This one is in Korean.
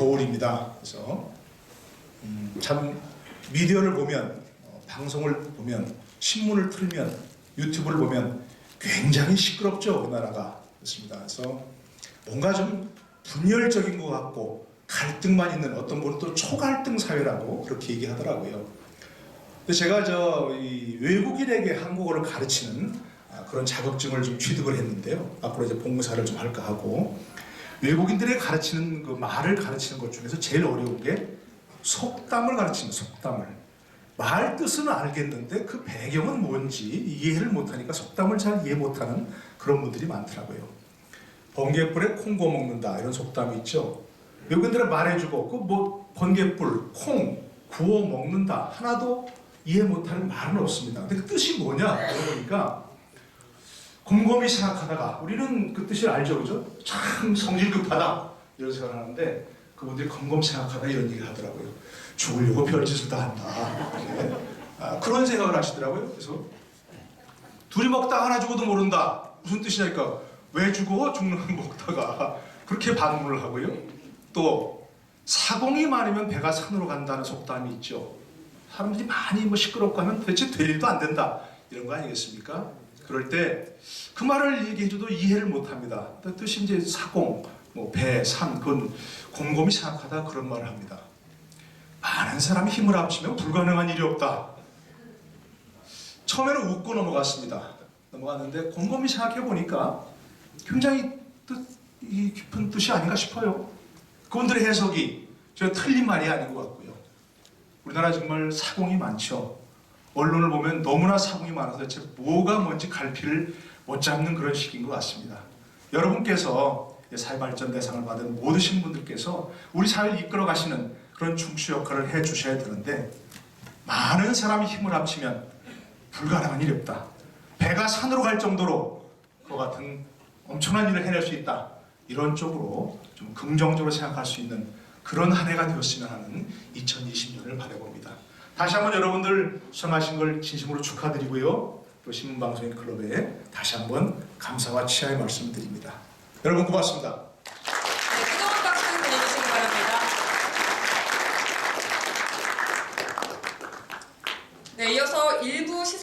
거울입니다. 그래서 음, 참 미디어를 보면 어, 방송을 보면 신문을 틀면 유튜브를 보면 굉장히 시끄럽죠 우리나라가 그렇습니다. 그래서 뭔가 좀 분열적인 것 같고 갈등만 있는 어떤 분은 또 초갈등 사회라고 그렇게 얘기하더라고요. 근데 제가 저이 외국인에게 한국어를 가르치는 아, 그런 자격증을 좀 취득을 했는데요. 앞으로 이제 봉사를 좀 할까 하고 외국인들에 가르치는 그 말을 가르치는 것 중에서 제일 어려운 게 속담을 가르치는 속담을 말 뜻은 알겠는데 그 배경은 뭔지 이해를 못하니까 속담을 잘 이해 못하는 그런 분들이 많더라고요. 번개불에 콩 구워 먹는다 이런 속담이 있죠. 외국인들은 말해주고 그 뭐 번개불 콩 구워 먹는다 하나도 이해 못하는 말은 없습니다. 근데 그 뜻이 뭐냐 그러니까 곰곰이 생각하다가 우리는 그 뜻을 알죠, 그죠? 참 성질 급하다 이런 생각을 하는데 그분들이 곰곰 생각하다 이런 얘기를 하더라고요. 죽으려고 별짓을 다 한다. 네. 아, 그런 생각을 하시더라고요. 그래서 둘이 먹다 하나 죽어도 모른다. 무슨 뜻이냐니까 왜 죽어 죽는 걸 먹다가 그렇게 반문을 하고요. 또 사공이 많으면 배가 산으로 간다는 속담이 있죠. 사람들이 많이 뭐 시끄럽고 하면 도대체 될 일도 안 된다 이런 거 아니겠습니까? 그럴 때 그 말을 얘기해줘도 이해를 못합니다. 그 뜻이 이제 사공, 뭐 배, 산, 그건 곰곰이 생각하다 그런 말을 합니다. 많은 사람이 힘을 합치면 불가능한 일이 없다. 처음에는 웃고 넘어갔습니다. 넘어갔는데 곰곰이 생각해 보니까 굉장히 뜻, 이 깊은 뜻이 아닌가 싶어요. 그분들의 해석이 저 틀린 말이 아닌 것 같고요. 우리나라 정말 사공이 많죠. 언론을 보면 너무나 사공이 많아서 대체 뭐가 뭔지 갈피를 못 잡는 그런 시기인 것 같습니다. 여러분께서 사회발전 대상을 받은 모든 분들께서 우리 사회를 이끌어 가시는 그런 중추 역할을 해 주셔야 되는데 많은 사람이 힘을 합치면 불가능한 일이 없다. 배가 산으로 갈 정도로 그 같은 엄청난 일을 해낼 수 있다. 이런 쪽으로 좀 긍정적으로 생각할 수 있는 그런 한 해가 되었으면 하는 2020년을 바라봅니다. 다시 한번 여러분들 선하신 걸 진심으로 축하드리고요. 또 신문방송인 클럽에 다시 한번 감사와 치하의 말씀드립니다. 여러분 고맙습니다. 네, 이어서 일부 시...